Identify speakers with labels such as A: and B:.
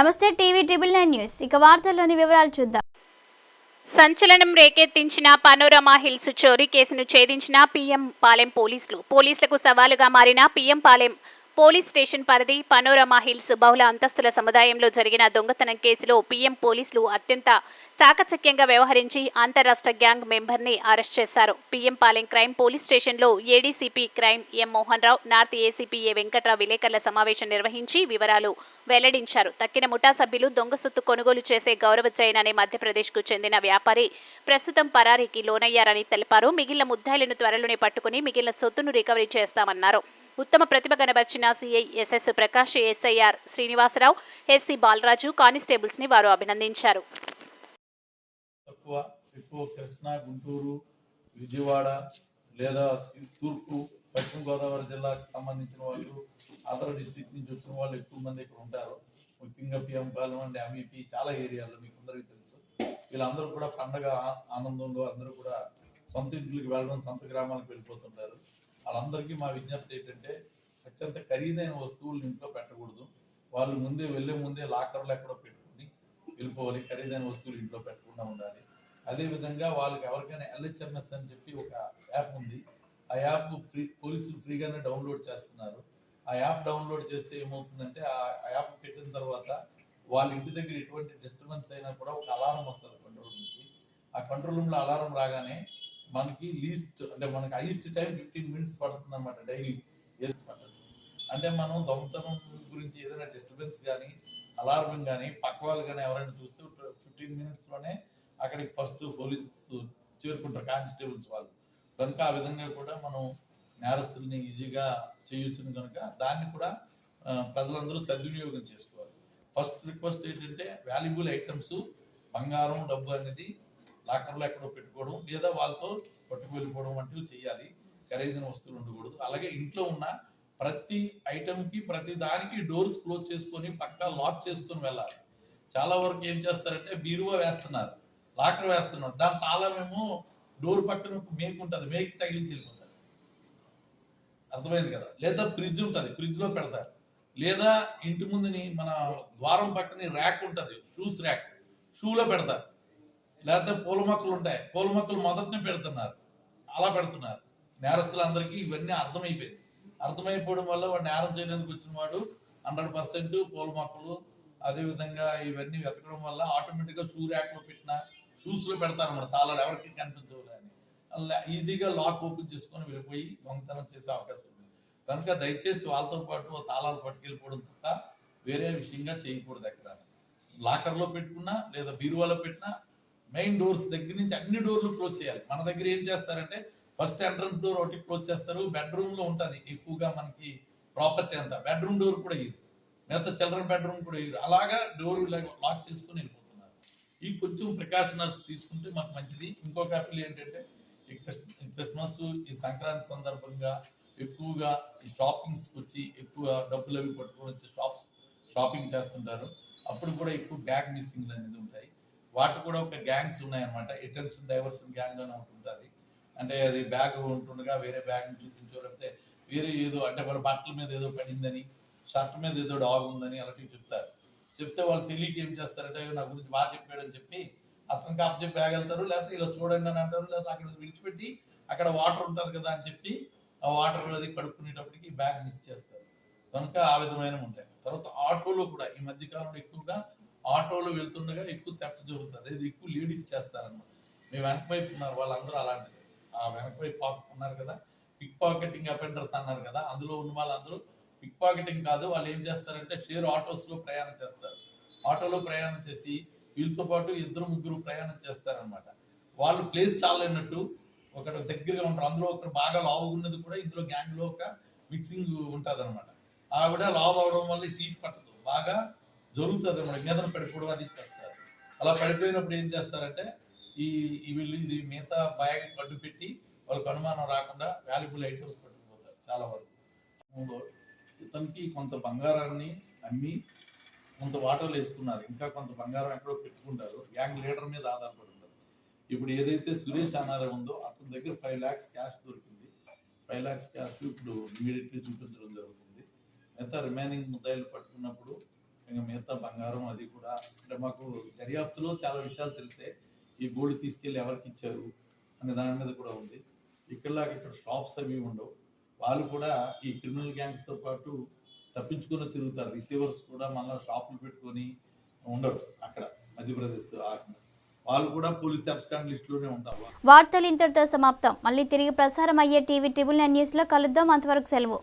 A: నమస్తే TV triple nine news. ఇక వార్తల్లోని వివరాలు చూద్దాం.
B: సంచలనం రేకెత్తించిన పనోరమా హిల్స్ చోరీ కేసును ఛేదించిన పీఎం పాలెం పోలీసులు. పోలీసులకు సవాలుగా మారిన పీఎం పాలెం పోలీస్ స్టేషన్ పరిధి పనోరమా హిల్స్ బహుళ అంతస్తుల సముదాయంలో జరిగిన దొంగతనం కేసులో పీఎం పోలీసులు అత్యంత చాకచక్యంగా వ్యవహరించి అంతరాష్ట్ర గ్యాంగ్ మెంబర్ని అరెస్ట్ చేశారు. పీఎం పాలెం క్రైమ్ పోలీస్ స్టేషన్లో ADCP crime M Mohan Rao north ACP A Venkatrao విలేకరుల సమావేశం నిర్వహించి వివరాలు వెల్లడించారు. తక్కిన ముఠా సభ్యులు దొంగ సొత్తు కొనుగోలు చేసే గౌరవ జైన్ అనే మధ్యప్రదేశ్కు చెందిన వ్యాపారి ప్రస్తుతం పరారీకి లోనయ్యారని తెలిపారు. మిగిలిన ముద్దాయిలను త్వరలోనే పట్టుకుని మిగిలిన సొత్తును రికవరీ చేస్తామన్నారు. ఉత్తమ ప్రతిభ కనబర్చిన CI SS Prakash SI R Srinivasarao SC Balaraju కానిస్టేబుల్స్ని వారు అభినందించారు.
C: తక్కువ ఎక్కువ కృష్ణా గుంటూరు విజయవాడ లేదా తూర్పు పశ్చిమ గోదావరి జిల్లాకు సంబంధించిన వాళ్ళు అదర్ డిస్ట్రిక్ట్ నుంచి వచ్చిన వాళ్ళు ఎక్కువ మంది ఇక్కడ ఉంటారు. ముఖ్యంగా పిఎం పాలెం అండ్ ఎంఈపీ చాలా ఏరియాలో మీకు అందరికీ తెలుసు. వీళ్ళందరూ కూడా పండగ ఆనందంలో అందరూ కూడా సొంత ఇంట్లోకి వెళ్ళడం సొంత గ్రామాలకు వెళ్ళిపోతుంటారు. వాళ్ళందరికీ మా విజ్ఞప్తి ఏంటంటే అత్యంత ఖరీదైన వస్తువులు ఇంట్లో పెట్టకూడదు. వాళ్ళు ముందే వెళ్ళే ముందే లాకర్లు ఎక్కడో పెట్టుకుని వెళ్ళిపోవాలి. ఖరీదైన వస్తువులు ఇంట్లో పెట్టకుండా ఉండాలి. అదేవిధంగా వాళ్ళకి ఎవరికైనా ఎల్హెచ్ఎంఎస్ అని చెప్పి ఒక యాప్ ఉంది. ఆ యాప్ ఫ్రీ పోలీసులు ఫ్రీగానే డౌన్లోడ్ చేస్తున్నారు. ఆ యాప్ డౌన్లోడ్ చేస్తే ఏమవుతుందంటే ఆ యాప్ పెట్టిన తర్వాత వాళ్ళ ఇంటి దగ్గర ఎటువంటి డిస్టర్బెన్స్ అయినా కూడా ఒక అలారం వస్తుంది కంట్రోల్ రూమ్కి. ఆ కంట్రోల్ రూమ్లో అలారం రాగానే మనకి లీస్ట్ అంటే మనకి హైయెస్ట్ టైం ఫిఫ్టీన్ మినిట్స్ పడుతుంది అనమాట డైలీ. పడుతుంది అంటే మనం దొంగతనం గురించి ఏదైనా డిస్టర్బెన్స్ కానీ అలారం కానీ పక్క వాళ్ళు కానీ ఎవరైనా చూస్తే ఫిఫ్టీన్ మినిట్స్లోనే అక్కడికి ఫస్ట్ పోలీస్ చేరుకుంటారు కానిస్టేబుల్స్ వాళ్ళు. కనుక ఆ విధంగా కూడా మనం నేరస్తుల్ని ఈజీగా చేయొచ్చును కనుక దాన్ని కూడా ప్రజలందరూ సద్వినియోగం చేసుకోవాలి. ఫస్ట్ రిక్వెస్ట్ ఏంటంటే వాల్యుబుల్ ఐటమ్స్ బంగారం డబ్బు అనేది లాకర్లో ఎక్కడో పెట్టుకోవడం లేదా వాళ్ళతో పట్టుకు వెళ్ళిపోవడం వంటివి చేయాలి. ఖరీదైన వస్తువులు ఉండకూడదు. అలాగే ఇంట్లో ఉన్న ప్రతి ఐటమ్కి ప్రతి దానికి డోర్స్ క్లోజ్ చేసుకొని పక్కా లాక్ చేసుకొని వెళ్ళాలి. చాలా వరకు ఏం చేస్తారంటే బీరువా వేస్తున్నారు. లాకర్ వేస్తున్నాడు. దాని తాళమేమో డోర్ పక్కన ఒక మేకు ఉంటుంది. మేకి తగిలించి వెళ్ళిపోతారు అర్థమైంది కదా? లేదా ఫ్రిడ్జ్ ఉంటుంది. ఫ్రిడ్జ్లో పెడతారు. లేదా ఇంటి ముందుని మన ద్వారం పక్కన ర్యాక్ ఉంటుంది. Shoes rack. షూలో పెడతారు. లేకపోతే పూల మొక్కలు ఉంటాయి. పూల మొక్కలు మొదటినే పెడుతున్నారు. అలా పెడుతున్నారు. నేరస్తులందరికీ ఇవన్నీ అర్థమైపోయింది. అర్థమైపోవడం వల్ల వాడు నేరం చేయడానికి వచ్చిన వాడు హండ్రెడ్ పర్సెంట్ పూల మొక్కలు అదేవిధంగా ఇవన్నీ వెతకడం వల్ల ఆటోమేటిక్గా షూ ర్యాక్లో పెట్టిన షూస్లో పెడతారు మన తాళాలు ఎవరికి కనిపించవులే అని. ఈజీగా లాక్ ఓపెన్ చేసుకొని వెళ్ళిపోయి దొంగతనం చేసే అవకాశం ఉంది. కనుక దయచేసి వాళ్ళతో పాటు తాళాలు పట్టుకెళ్ళిపోవడం తప్ప వేరే విషయంగా చేయకూడదు ఎక్కడ. లాకర్లో పెట్టుకున్నా లేదా బీరువాలో పెట్టినా మెయిన్ డోర్స్ దగ్గర నుంచి అన్ని డోర్లు క్లోజ్ చేయాలి. మన దగ్గర ఏం చేస్తారంటే ఫస్ట్ ఎంట్రన్స్ డోర్ ఒకటి క్లోజ్ చేస్తారు. బెడ్రూమ్లో ఉంటుంది. ఎక్కువగా మనకి ప్రాపర్టీ అంతా. బెడ్రూమ్ డోర్ కూడా ఇది మిగతా చిల్డ్రన్ బెడ్రూమ్ కూడా ఇది అలాగా డోర్ లాక్ చేసుకుని వెళ్ళిపోతున్నారు ఈ కొంచెం ప్రికాషనర్స్ తీసుకుంటే మాకు మంచిది. ఇంకొక అప్పీల్ ఏంటంటే ఈ ఈ క్రిస్మస్ ఈ సంక్రాంతి సందర్భంగా ఎక్కువగా ఈ షాపింగ్స్ వచ్చి ఎక్కువ డబ్బులు అవి పట్టుకొని వచ్చి షాప్స్ షాపింగ్ చేస్తుంటారు. అప్పుడు కూడా ఎక్కువ బ్యాగ్ మిస్సింగ్లు అనేది ఉంటాయి. వాటి కూడా ఒక గ్యాంగ్స్ ఉన్నాయన్నమాట. ఎటెన్షన్ డైవర్షన్ గ్యాంగ్ అని ఒకటి ఉంటుంది అంటే అది బ్యాగ్ ఉంటుండగా వేరే బ్యాగ్ చూపించో లేకపోతే వేరే ఏదో అంటే వాళ్ళ బట్టల మీద ఏదో పడిందని షర్ట్ మీద ఏదో డాగ్ ఉందని అలాంటివి చెప్తారు. చెప్తే వాళ్ళు తెలియక ఏం చేస్తారంటే నా గురించి బాగా చెప్పాడని చెప్పి అతనికి కాపు చెప్పి బ్యాగ్ వెళ్తారు లేకపోతే ఇలా చూడండి అని అంటారు లేకపోతే అక్కడ విడిచిపెట్టి అక్కడ వాటర్ ఉంటుంది కదా అని చెప్పి ఆ వాటర్ అది కడుక్కునేటప్పటికి బ్యాగ్ మిస్ చేస్తారు. కనుక ఆ విధమైన ఉంటాయి. తర్వాత ఆటోలో కూడా ఈ మధ్య కాలంలో ఎక్కువగా ఆటోలో వెళ్తుండగా ఎక్కువ తెప్ప జరుగుతుంది. ఇది ఎక్కువ లేడీస్ చేస్తారన్నమాట. మీ వెనక వైపు ఉన్నారు వాళ్ళందరూ అలాంటిది. ఆ వెనక వైపు ఉన్నారు కదా. పిక్ పాకెటింగ్ అఫెండర్స్ అన్నారు కదా అందులో ఉన్న వాళ్ళందరూ పిక్ పాకెటింగ్ కాదు. వాళ్ళు ఏం చేస్తారంటే షేర్ ఆటోస్లో ప్రయాణం చేస్తారు. ఆటోలో ప్రయాణం చేసి వీళ్ళతో పాటు ఇద్దరు ముగ్గురు ప్రయాణం చేస్తారనమాట వాళ్ళు ప్లేస్ చాలన్నట్టు ఒకటి దగ్గరగా ఉంటారు. అందులో ఒకరు బాగా లావు ఉన్నది కూడా ఇందులో గ్యాంగ్లో ఒక మిక్సింగ్ ఉంటుంది అనమాట ఆవిడ లావు అవడం వల్ల ఈ సీట్ పట్టదు. బాగా జరుగుతుంది అనమాట మీద పడిపోవడం అది చేస్తారు. అలా పడిపోయినప్పుడు ఏం చేస్తారంటే ఈ ఈ వీళ్ళు ఇది మిగతా బ్యాగ్ కట్టు పెట్టి వాళ్ళకి అనుమానం రాకుండా వాల్యుబుల్ ఐటమ్స్ పట్టుకుపోతారు. చాలా వరకు. మూడో, ఇతనికి కొంత బంగారాన్ని అమ్మి కొంత వాటర్లు వేసుకున్నారు. ఇంకా కొంత బంగారం ఎక్కడో పెట్టుకుంటారు. గ్యాంగ్ లీడర్ మీద ఆధారపడి ఉంటారు. ఇప్పుడు ఏదైతే సురేష్ అనారే ఉందో అతని దగ్గర ఫైవ్ ల్యాక్స్ క్యాష్ దొరికింది. ఫైవ్ ల్యాక్స్ క్యాష్ ఇప్పుడు ఇమీడియట్లీ చూపించడం జరుగుతుంది. మిగతా రిమైనింగ్ ముద్దాయిలు పట్టుకున్నప్పుడు ఇంకా మిగతా బంగారం అది కూడా. అంటే మాకు దర్యాప్తులో చాలా విషయాలు తెలిసే ఈ గోల్డ్ తీసుకెళ్ళి ఎవరికి ఇచ్చారు అనే దాని మీద కూడా ఉంది. ఇక్కడ ఇక్కడ షాప్స్ అవి ఉండవు. వాళ్ళు కూడా ఈ క్రిమినల్ గ్యాంగ్స్తో పాటు తప్పించుకొని తిరుగుతారు. రిసీవర్స్ కూడా మళ్ళీ షాపులు పెట్టుకొని ఉండరు అక్కడ మధ్యప్రదేశ్ వాళ్ళు కూడా పోలీస్ అబ్స్కాండ్ లిస్టులోనే ఉంటారు.
A: వార్తలు ఇంతటితో సమాప్తం. మళ్ళీ తిరిగి ప్రసారం అయ్యే టీవీ ట్రిబుల్ నైన్ న్యూస్లో కలుద్దాం. అంతవరకు సెలవు.